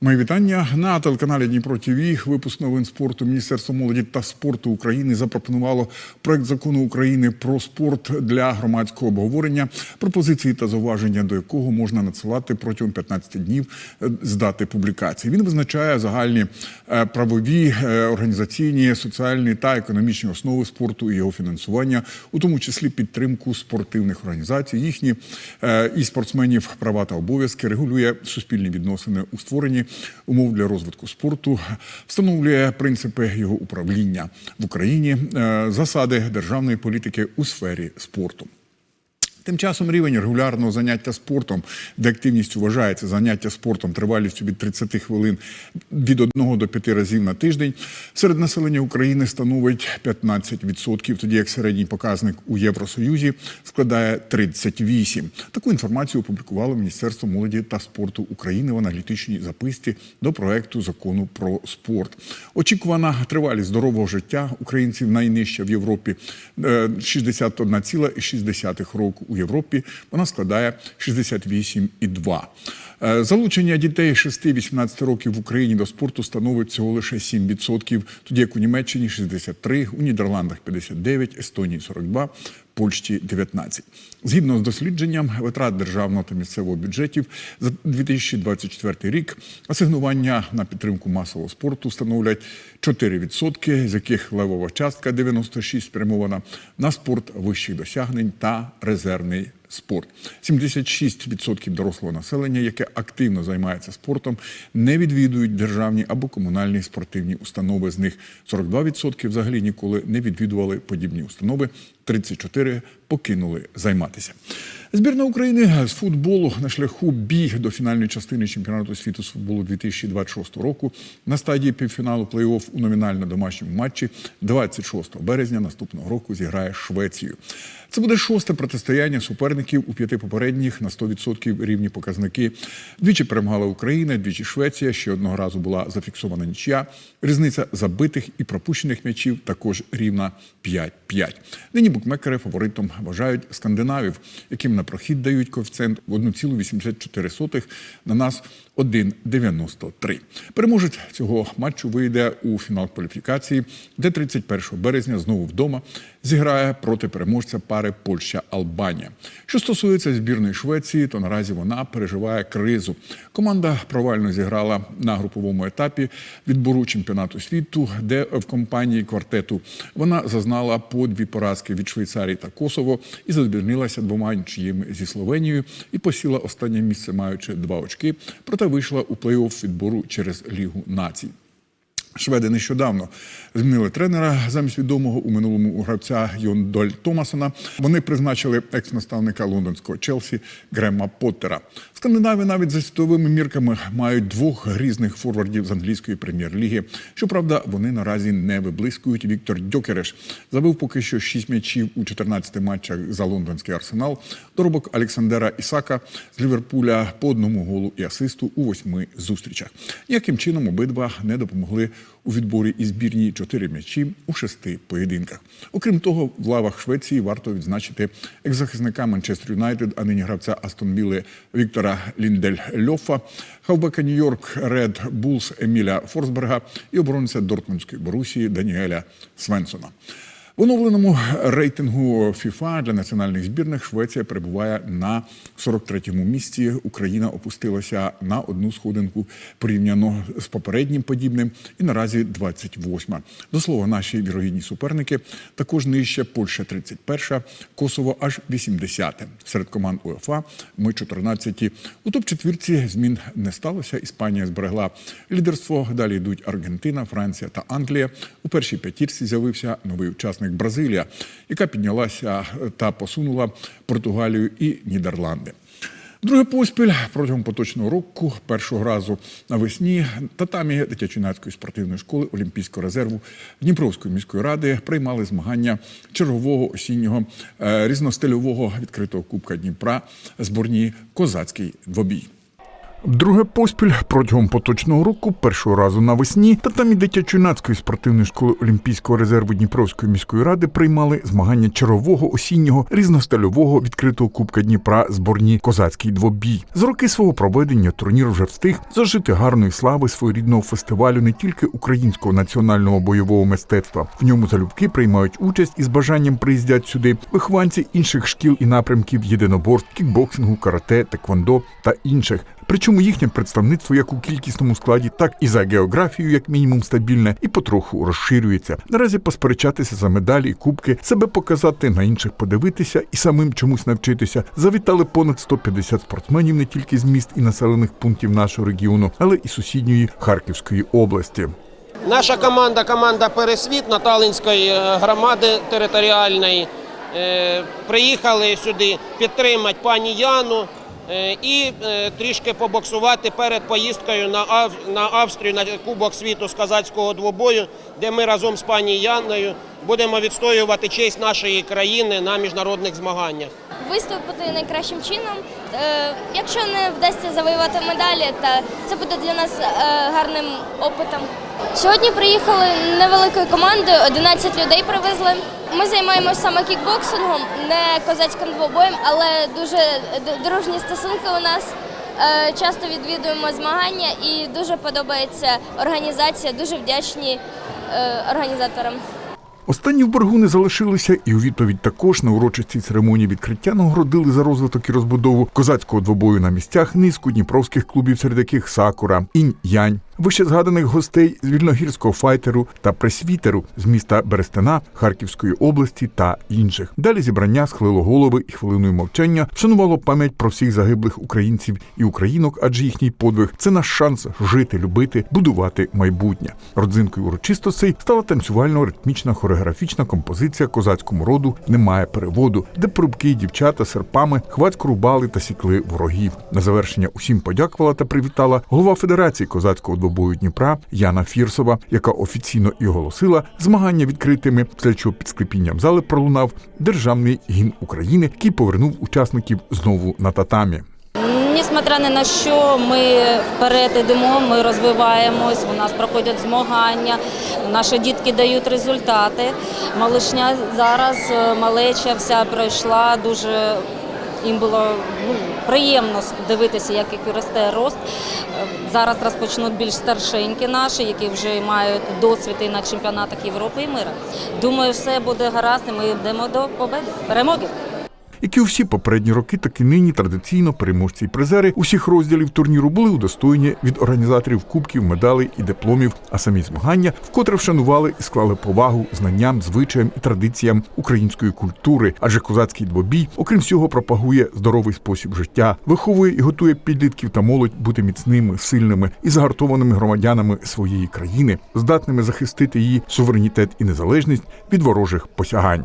Мої вітання на телеканалі Дніпро ТВ. Випуск новин спорту Міністерство молоді та спорту України запропонувало проект закону України про спорт для громадського обговорення, пропозиції та зауваження до якого можна надсилати протягом 15 днів е, з дати публікації. Він визначає загальні е, правові, е, організаційні, соціальні та економічні основи спорту і його фінансування, у тому числі підтримку спортивних організацій, їхні і спортсменів права та обов'язки, регулює суспільні відносини у створенні умов для розвитку спорту, встановлює принципи його управління в Україні, е, засади державної політики у сфері спорту. Тим часом рівень регулярного заняття спортом, де активність вважається заняття спортом тривалістю від 30 хвилин від 1 до 5 разів на тиждень, серед населення України становить 15%, тоді як середній показник у Євросоюзі складає 38%. Таку інформацію опублікувало Міністерство молоді та спорту України в аналітичній записці до проекту закону про спорт. Очікувана тривалість здорового життя українців найнижча в Європі е, 61,6 року. У Європі вона складає 68,2. Е, Залучення дітей 6-18 років в Україні до спорту становить всього лише 7%, тоді як у Німеччині 63, у Нідерландах 59, Естонії 42, Польщі 19. Згідно з дослідженням витрат державного та місцевого бюджетів за 2024 рік асигнування на підтримку масового спорту становлять 4%, з яких левова частка 96 спрямована на спорт вищих досягнень та резервний спорт. 76% дорослого населення, яке активно займається спортом, не відвідують державні або комунальні спортивні установи. З них 42% взагалі ніколи не відвідували подібні установи. 34 покинули займатися. Збірна України з футболу на шляху біг до фінальної частини чемпіонату світу з футболу 2026 року на стадії півфіналу плей-офф у номінально домашньому матчі 26 березня наступного року зіграє Швецію. Це буде шосте протистояння суперників у п'яти попередніх на 100% рівні показники. Двічі перемагала Україна, двічі Швеція. Ще одного разу була зафіксована нічия. Різниця забитих і пропущених м'ячів також рівна 5-5. Нині букмекери фаворитом вважають скандинавів, яким на прохід дають коефіцієнт в 1,84 на нас 1,93. Переможець цього матчу вийде у фінал кваліфікації, де 31 березня знову вдома зіграє проти переможця пари Польща-Албанія. Що стосується збірної Швеції, то наразі вона переживає кризу. Команда провально зіграла на груповому етапі відбору чемпіонату світу, де в компанії квартету вона зазнала по дві поразки від Швейцарії та Косово і задовільнилася двома нічиїми зі Словенією і посіла останнє місце, маючи два очки. Проте вийшла у плей-офф відбору через Лігу націй. Шведи нещодавно змінили тренера замість відомого у минулому гравця Йондоль Томасона. Вони призначили екс-наставника лондонського Челсі Грема Поттера. Скандинави навіть за світовими мірками мають двох грізних форвардів з англійської прем'єр-ліги. Щоправда, вони наразі не виблискують. Віктор Дьокереш забив поки що 6 м'ячів у 14 матчах за лондонський арсенал. Доробок Олександера Ісака з Ліверпуля по одному голу і асисту у восьми зустрічах. Ніяким чином обидва не допомогли у відборі і збірні чотири м'ячі у шести поєдинках. Окрім того, в лавах Швеції варто відзначити екс-захисника Манчестер Юнайтед, а нині гравця Астон Вілли Віктора Ліндель-Льофа, хавбека Нью-Йорк Ред Булс Еміля Форсберга і оборонця Дортмундської Борусії Даніеля Свенсона. В оновленому рейтингу FIFA для національних збірних Швеція перебуває на 43-му місці. Україна опустилася на одну сходинку порівняно з попереднім подібним і наразі 28-ма. До слова, наші вірогідні суперники також нижче Польща 31, Косово аж 80. Серед команд УЄФА ми 14. У топ-четвірці змін не сталося. Іспанія зберегла лідерство. Далі йдуть Аргентина, Франція та Англія. У першій п'ятірці з'явився новий учасник Бразилія, яка піднялася та посунула Португалію і Нідерланди. Друге поспіль протягом поточного року, першого разу навесні, татамі дитячо-юнацької спортивної школи Олімпійського резерву Дніпровської міської ради приймали змагання чергового осіннього е, різностильового відкритого кубка Дніпра зборні Козацький двобій. Друге поспіль протягом поточного року, першого разу навесні, татамі дитячо-юнацької спортивної школи Олімпійського резерву Дніпровської міської ради приймали змагання чергового осіннього різностильового відкритого кубка Дніпра зборні козацький двобій. За роки свого проведення турнір вже встиг зажити гарної слави своєрідного фестивалю не тільки українського національного бойового мистецтва. В ньому залюбки приймають участь і з бажанням приїздять сюди вихованці інших шкіл і напрямків єдиноборств, кікбоксингу, карате, теквондо та інших. Причому їхнє представництво як у кількісному складі, так і за географією, як мінімум, стабільне, і потроху розширюється. Наразі посперечатися за медалі кубки, себе показати, на інших подивитися і самим чомусь навчитися. Завітали понад 150 спортсменів не тільки з міст і населених пунктів нашого регіону, але і сусідньої Харківської області. Наша команда, команда Пересвіт Наталинської е, громади територіальної, е, приїхали сюди підтримати пані Яну і е, трішки побоксувати перед поїздкою на, Ав, на Австрію на Кубок світу з казацького двобою, де ми разом з пані Яною будемо відстоювати честь нашої країни на міжнародних змаганнях. виступити найкращим чином. Е, Якщо не вдасться завоювати медалі, та це буде для нас е, гарним опитом. Сьогодні приїхали невеликою командою, 11 людей привезли. Ми займаємося саме кікбоксингом, не козацьким двобоєм, але дуже дружні стосунки у нас. Е, Часто відвідуємо змагання і дуже подобається організація. Дуже вдячні організаторам. Останні в боргу не залишилися, і у відповідь також на урочистій церемонії відкриття нагородили за розвиток і розбудову козацького двобою на місцях низку дніпровських клубів, серед яких Сакура, Інь Янь. Вище згаданих гостей з вільногірського файтеру та пресвітеру з міста Берестина Харківської області та інших. Далі зібрання схилило голови і хвилиною мовчання вшанувало пам'ять про всіх загиблих українців і українок, адже їхній подвиг це наш шанс жити, любити, будувати майбутнє. Родзинкою урочистостей стала танцювально-ритмічна хореографічна композиція козацькому роду немає переводу, де порубки дівчата серпами хвацько рубали та сікли ворогів. На завершення усім подякувала та привітала голова Федерації козацького двобою Дніпра Яна Фірсова, яка офіційно і оголосила змагання відкритими, після чого під склепінням зали пролунав державний гімн України, який повернув учасників знову на татамі. Несмотря ні на що, ми вперед йдемо, ми розвиваємось, у нас проходять змагання, наші дітки дають результати. Малишня зараз, е, малеча вся пройшла дуже. Їм було ну, приємно дивитися, як росте рост. Е, Зараз розпочнуть більш старшенькі наші, які вже мають досвід і на чемпіонатах Європи і мира. Думаю, все буде гаразд, і ми йдемо до победи, перемоги. Як і у всі попередні роки, так і нині традиційно переможці і призери усіх розділів турніру були удостоєні від організаторів кубків, медалей і дипломів, а самі змагання вкотре вшанували і склали повагу знанням, звичаям і традиціям української культури. Адже козацький двобій, окрім всього, пропагує здоровий спосіб життя, виховує і готує підлітків та молодь бути міцними, сильними і загартованими громадянами своєї країни, здатними захистити її суверенітет і незалежність від ворожих посягань.